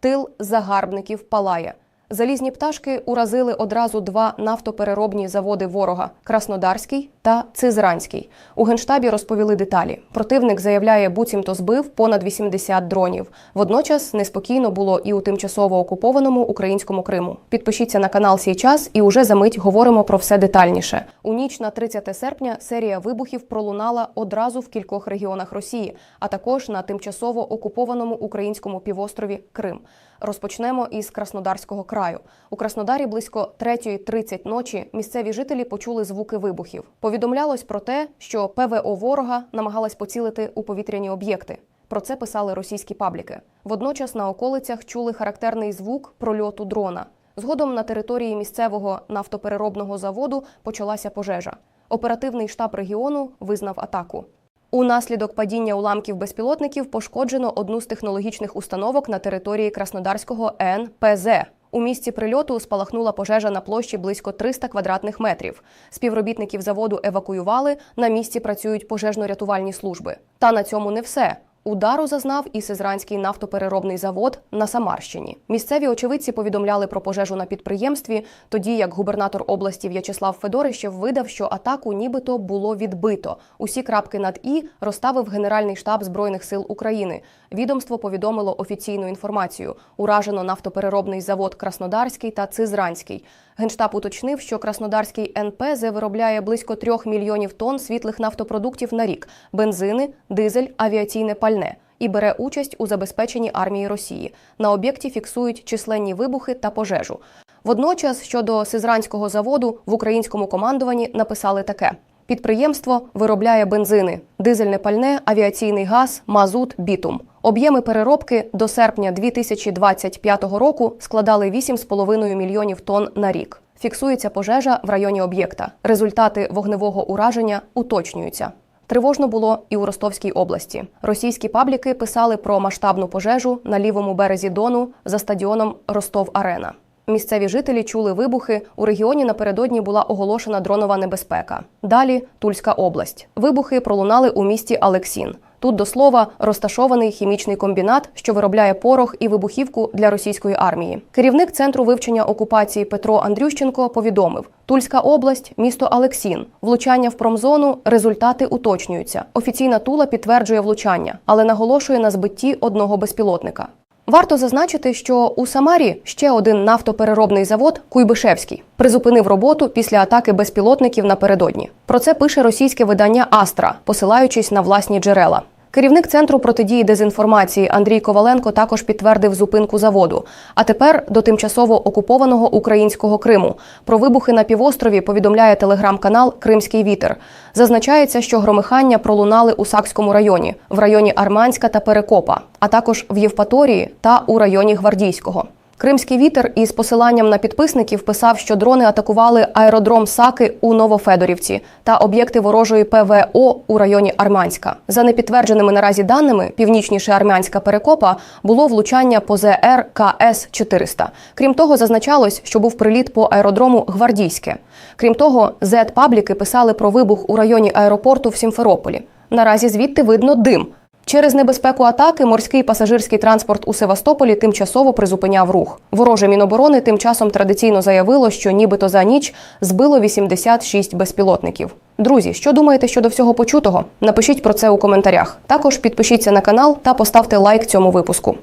Тил загарбників палає. Залізні пташки уразили одразу два нафтопереробні заводи ворога Краснодарський та Цизранський. У генштабі розповіли деталі. Противник заявляє, буцімто збив понад 80 дронів. Водночас неспокійно було і у тимчасово окупованому українському Криму. Підпишіться на канал «Сій час» і уже за мить говоримо про все детальніше. У ніч на 30 серпня серія вибухів пролунала одразу в кількох регіонах Росії, а також на тимчасово окупованому українському півострові Крим. Розпочнемо із Краснодарського краю. У Краснодарі близько 3.30 ночі місцеві жителі почули звуки вибухів. Повідомлялось про те, що ПВО ворога намагалась поцілити у повітряні об'єкти. Про це писали російські пабліки. Водночас на околицях чули характерний звук прольоту дрона. Згодом на території місцевого нафтопереробного заводу почалася пожежа. Оперативний штаб регіону визнав атаку. Унаслідок падіння уламків безпілотників пошкоджено одну з технологічних установок на території Краснодарського НПЗ. У місці прильоту спалахнула пожежа на площі близько 300 квадратних метрів. Співробітників заводу евакуювали. На місці працюють пожежно-рятувальні служби. Та на цьому не все. Удару зазнав і Сизранський нафтопереробний завод на Самарщині. Місцеві очевидці повідомляли про пожежу на підприємстві, тоді як губернатор області В'ячеслав Федорищев видав, що атаку нібито було відбито. Усі крапки над і розставив Генеральний штаб збройних сил України. Відомство повідомило офіційну інформацію. Уражено нафтопереробний завод Краснодарський та Цизранський. Генштаб уточнив, що Краснодарський НПЗ виробляє близько трьох мільйонів тонн світлих нафтопродуктів на рік: бензини, дизель, авіаційне пальне. І бере участь у забезпеченні армії Росії. На об'єкті фіксують численні вибухи та пожежу. Водночас щодо Сизранського заводу в українському командуванні написали таке: підприємство виробляє бензини, дизельне пальне, авіаційний газ, мазут, бітум. Об'єми переробки до серпня 2025 року складали 8,5 мільйонів тонн на рік. Фіксується пожежа в районі об'єкта. Результати вогневого ураження уточнюються. Тривожно було і у Ростовській області. Російські пабліки писали про масштабну пожежу на лівому березі Дону за стадіоном Ростов Арена. Місцеві жителі чули вибухи. У регіоні напередодні була оголошена дронова небезпека. Далі Тульська область. Вибухи пролунали у місті Алексін. Тут до слова розташований хімічний комбінат, що виробляє порох і вибухівку для російської армії. Керівник центру вивчення окупації Петро Андрющенко повідомив: Тульська область, місто Алексін, влучання в промзону, результати уточнюються. Офіційна тула підтверджує влучання, але наголошує на збитті одного безпілотника. Варто зазначити, що у Самарі ще один нафтопереробний завод Куйбишевський призупинив роботу після атаки безпілотників напередодні. Про це пише російське видання Астра, посилаючись на власні джерела. Керівник центру протидії дезінформації Андрій Коваленко також підтвердив зупинку заводу. А тепер до тимчасово окупованого українського Криму. Про вибухи на півострові повідомляє телеграм-канал Кримський вітер. Зазначається, що громихання пролунали у Сакському районі, в районі Арманська та Перекопа, а також в Євпаторії та у районі Гвардійського. Кримський вітер із посиланням на підписників писав, що дрони атакували аеродром Саки у Новофедорівці та об'єкти ворожої ПВО у районі Армянська. За непідтвердженими наразі даними, північніше армянська перекопа було влучання по ЗР КС 400 Крім того, зазначалось, що був приліт по аеродрому Гвардійське. Крім того, зет пабліки писали про вибух у районі аеропорту в Сімферополі. Наразі звідти видно дим. Через небезпеку атаки морський пасажирський транспорт у Севастополі тимчасово призупиняв рух. Вороже міноборони тим часом традиційно заявило, що нібито за ніч збило 86 безпілотників. Друзі, що думаєте щодо всього почутого? Напишіть про це у коментарях. Також підпишіться на канал та поставте лайк цьому випуску.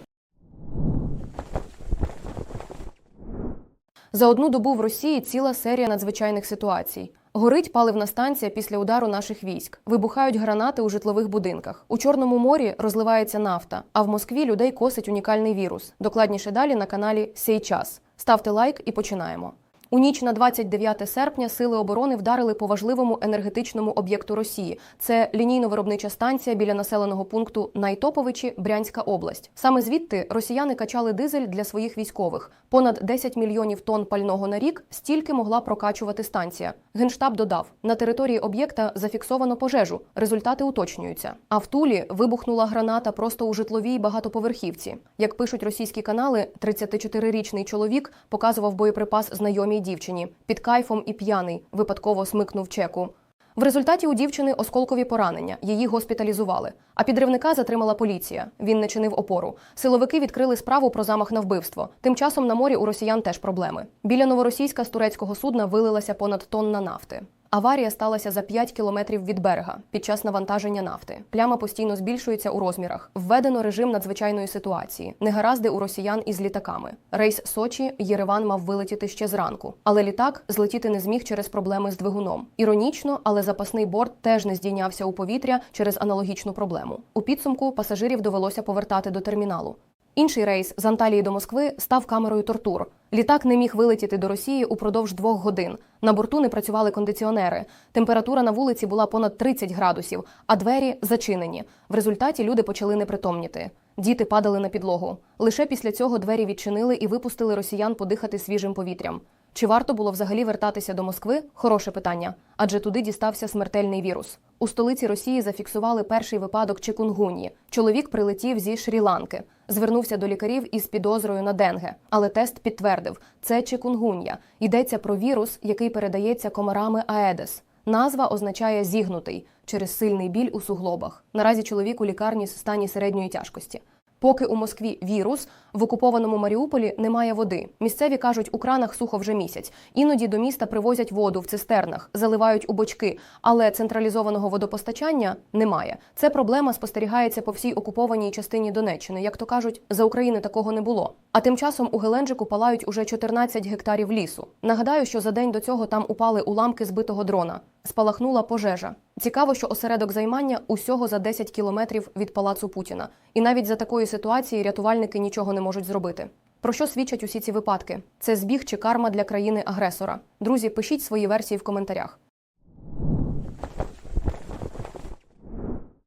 За одну добу в Росії ціла серія надзвичайних ситуацій. Горить паливна станція після удару наших військ. Вибухають гранати у житлових будинках. У Чорному морі розливається нафта. А в Москві людей косить унікальний вірус. Докладніше далі на каналі Сей час. Ставте лайк і починаємо. У ніч на 29 серпня сили оборони вдарили по важливому енергетичному об'єкту Росії. Це лінійно-виробнича станція біля населеного пункту Найтоповичі, Брянська область. Саме звідти росіяни качали дизель для своїх військових. Понад 10 мільйонів тонн пального на рік стільки могла прокачувати станція. Генштаб додав: на території об'єкта зафіксовано пожежу. Результати уточнюються. А в Тулі вибухнула граната просто у житловій багатоповерхівці. Як пишуть російські канали, 34-річний чоловік показував боєприпас знайомій дівчині під кайфом і п'яний, випадково смикнув чеку. В результаті у дівчини осколкові поранення. Її госпіталізували. А підривника затримала поліція. Він не чинив опору. Силовики відкрили справу про замах на вбивство. Тим часом на морі у росіян теж проблеми. Біля новоросійська з турецького судна вилилася понад тонна нафти. Аварія сталася за 5 кілометрів від берега під час навантаження нафти. Пляма постійно збільшується у розмірах. Введено режим надзвичайної ситуації. Негаразди у росіян із літаками. Рейс Сочі Єреван мав вилетіти ще зранку, але літак злетіти не зміг через проблеми з двигуном. Іронічно, але запасний борт теж не здійнявся у повітря через аналогічну проблему. У підсумку пасажирів довелося повертати до терміналу. Інший рейс з Анталії до Москви став камерою тортур. Літак не міг вилетіти до Росії упродовж двох годин. На борту не працювали кондиціонери. Температура на вулиці була понад 30 градусів, а двері зачинені. В результаті люди почали непритомніти. Діти падали на підлогу. Лише після цього двері відчинили і випустили росіян подихати свіжим повітрям. Чи варто було взагалі вертатися до Москви? Хороше питання, адже туди дістався смертельний вірус. У столиці Росії зафіксували перший випадок чикунгунії. Чоловік прилетів зі Шрі-Ланки, звернувся до лікарів із підозрою на денге, але тест підтвердив, це чикунгунія. Йдеться про вірус, який передається комарами Аедес. Назва означає зігнутий через сильний біль у суглобах. Наразі чоловік у лікарні в стані середньої тяжкості. Поки у Москві вірус, в окупованому Маріуполі немає води. Місцеві кажуть, у кранах сухо вже місяць. Іноді до міста привозять воду в цистернах, заливають у бочки, але централізованого водопостачання немає. Це проблема спостерігається по всій окупованій частині Донеччини. Як то кажуть, за України такого не було. А тим часом у Геленджику палають уже 14 гектарів лісу. Нагадаю, що за день до цього там упали уламки збитого дрона. Спалахнула пожежа. Цікаво, що осередок займання усього за 10 кілометрів від палацу Путіна. І навіть за такої ситуації рятувальники нічого не можуть зробити. Про що свідчать усі ці випадки? Це збіг чи карма для країни-агресора? Друзі, пишіть свої версії в коментарях.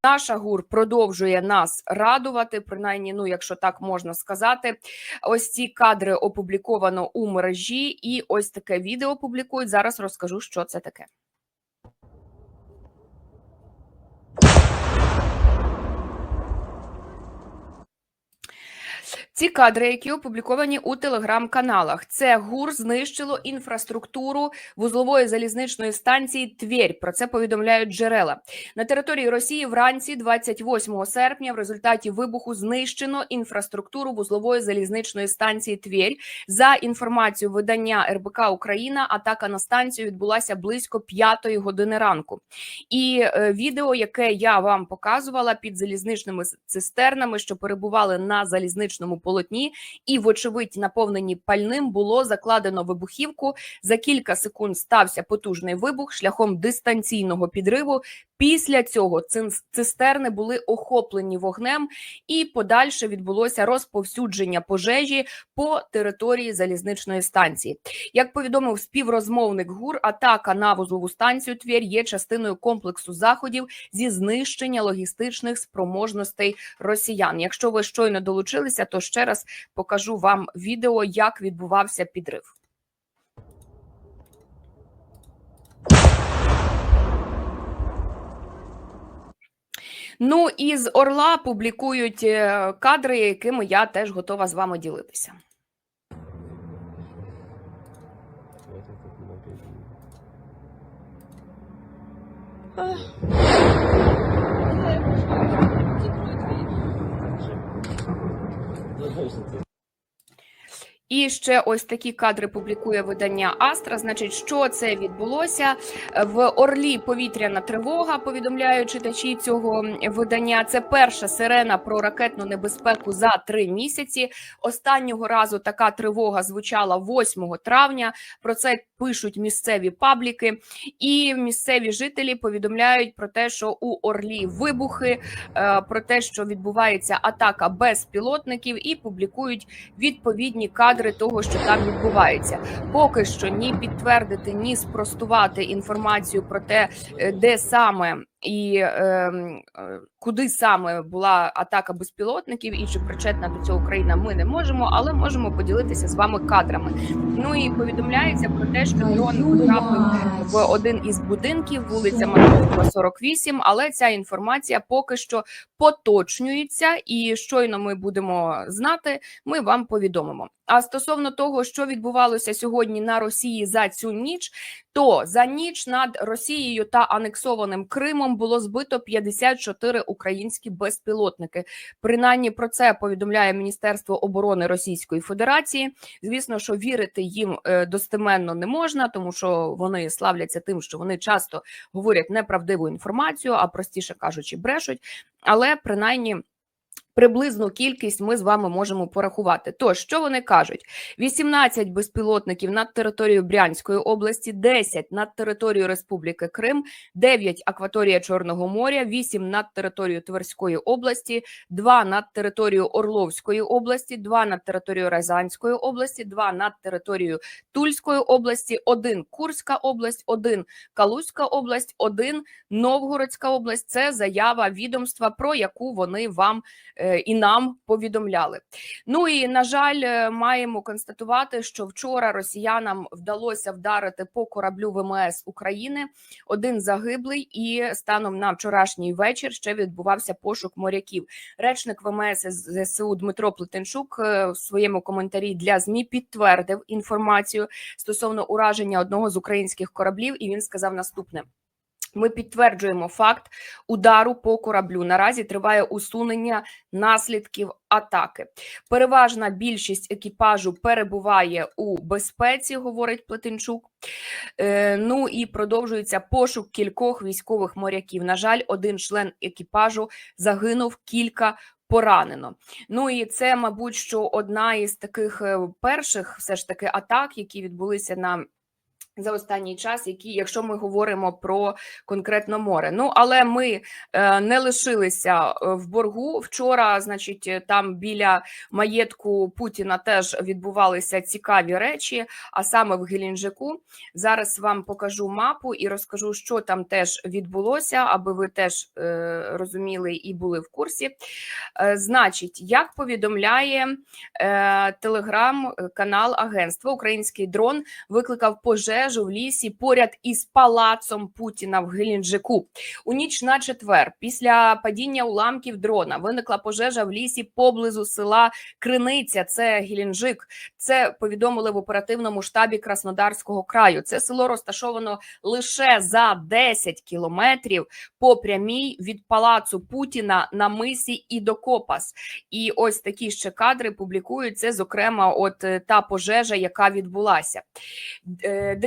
Наша гур продовжує нас радувати, принаймні, ну якщо так можна сказати. Ось ці кадри опубліковано у мережі, і ось таке відео публікують. Зараз розкажу, що це таке. Ці кадри, які опубліковані у телеграм-каналах, це ГУР знищило інфраструктуру вузлової залізничної станції Тверь. Про це повідомляють джерела на території Росії. Вранці, 28 серпня, в результаті вибуху знищено інфраструктуру вузлової залізничної станції Тверь. За інформацією видання РБК Україна, атака на станцію відбулася близько 5 години ранку. І е, відео, яке я вам показувала під залізничними цистернами, що перебували на залізничному полотні, і, вочевидь, наповнені пальним, було закладено вибухівку. За кілька секунд стався потужний вибух шляхом дистанційного підриву. Після цього цистерни були охоплені вогнем, і подальше відбулося розповсюдження пожежі по території залізничної станції. Як повідомив співрозмовник ГУР, атака на вузлову станцію Твір є частиною комплексу заходів зі знищення логістичних спроможностей росіян. Якщо ви щойно долучилися, то ще раз покажу вам відео, як відбувався підрив. Ну і з Орла публікують е, кадри, якими я теж готова з вами ділитися. Это І ще ось такі кадри публікує видання Астра. Значить, що це відбулося в Орлі. Повітряна тривога. Повідомляють читачі цього видання. Це перша сирена про ракетну небезпеку за три місяці. Останнього разу така тривога звучала 8 травня. Про це пишуть місцеві пабліки, і місцеві жителі повідомляють про те, що у Орлі вибухи, е, про те, що відбувається атака безпілотників, і публікують відповідні кадри того, що там відбувається. Поки що ні підтвердити, ні спростувати інформацію про те, е, де саме і е, е, куди саме була атака безпілотників, і чи причетна до цього Україна, ми не можемо, але можемо поділитися з вами кадрами. Ну і повідомляється про те, що дрон потрапив в один із будинків, вулиця Матвіївська, 48, але ця інформація поки що поточнюється, і щойно ми будемо знати, ми вам повідомимо. А стосовно того, що відбувалося сьогодні на Росії за цю ніч, то за ніч над Росією та анексованим Кримом було збито 54 українські безпілотники. Принаймні про це повідомляє Міністерство оборони Російської Федерації. Звісно, що вірити їм е, достеменно не можна, тому що вони славляться тим, що вони часто говорять неправдиву інформацію, а простіше кажучи, брешуть. Але принаймні. Приблизну кількість ми з вами можемо порахувати. Тож, що вони кажуть? 18 безпілотників над територією Брянської області, 10 над територією Республіки Крим, 9 акваторія Чорного моря, 8 над територією Тверської області, 2 над територією Орловської області, 2 над територією Рязанської області, 2 над територією Тульської області, 1 Курська область, 1 Калузька область, 1 Новгородська область. Це заява відомства, про яку вони вам е, і нам повідомляли. Ну і на жаль, е, маємо констатувати, що вчора росіянам вдалося вдарити по кораблю ВМС України. Один загиблий, і станом на вчорашній вечір ще відбувався пошук моряків. Речник ВМС ЗСУ Дмитро Плетенчук е, в своєму коментарі для змі підтвердив інформацію стосовно ураження одного з українських кораблів, і він сказав наступне. Ми підтверджуємо факт удару по кораблю. Наразі триває усунення наслідків атаки. Переважна більшість екіпажу перебуває у безпеці, говорить Плетенчук. Е, ну і продовжується пошук кількох військових моряків. На жаль, один член екіпажу загинув кілька. Поранено. Ну і це, мабуть, що одна із таких е, перших все ж таки атак, які відбулися на за останній час, які, якщо ми говоримо про конкретно море. Ну але ми е, не лишилися е, в боргу. Вчора, значить, е, там біля маєтку Путіна теж відбувалися цікаві речі, а саме в Геленджику. Зараз вам покажу мапу і розкажу, що там теж відбулося, аби ви теж е, розуміли і були в курсі. Е, значить, як повідомляє е, телеграм-канал агентства Український дрон викликав пожежу в лісі поряд із палацом Путіна в Геленджику. У ніч на четвер, після падіння уламків дрона, виникла пожежа в лісі поблизу села Криниця. Це Геленджик. Це повідомили в оперативному штабі Краснодарського краю. Це село розташовано лише за 10 кілометрів по прямій від палацу Путіна на мисі Ідокопас. І ось такі ще кадри публікуються. Зокрема, от е, та пожежа, яка відбулася.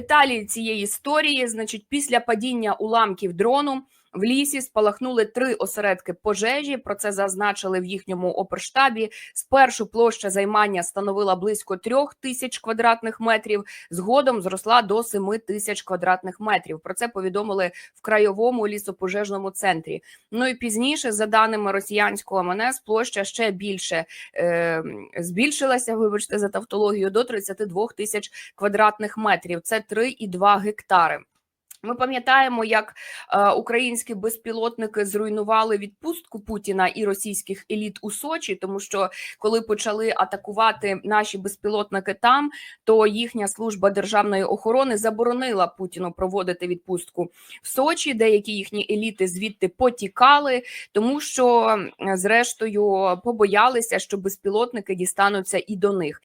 Деталі цієї історії, значить, після падіння уламків дрону. В лісі спалахнули три осередки пожежі. Про це зазначили в їхньому оперштабі. Спершу площа займання становила близько трьох тисяч квадратних метрів. Згодом зросла до семи тисяч квадратних метрів. Про це повідомили в краєвому лісопожежному центрі. Ну і пізніше, за даними росіянського МНС, площа ще більше е, збільшилася. Вибачте за тавтологію до 32 тисяч квадратних метрів. Це 3,2 гектари. Ми пам'ятаємо, як е, українські безпілотники зруйнували відпустку Путіна і російських еліт у Сочі, тому що коли почали атакувати наші безпілотники там, то їхня служба державної охорони заборонила Путіну проводити відпустку в Сочі. Деякі їхні еліти звідти потікали, тому що зрештою побоялися, що безпілотники дістануться і до них.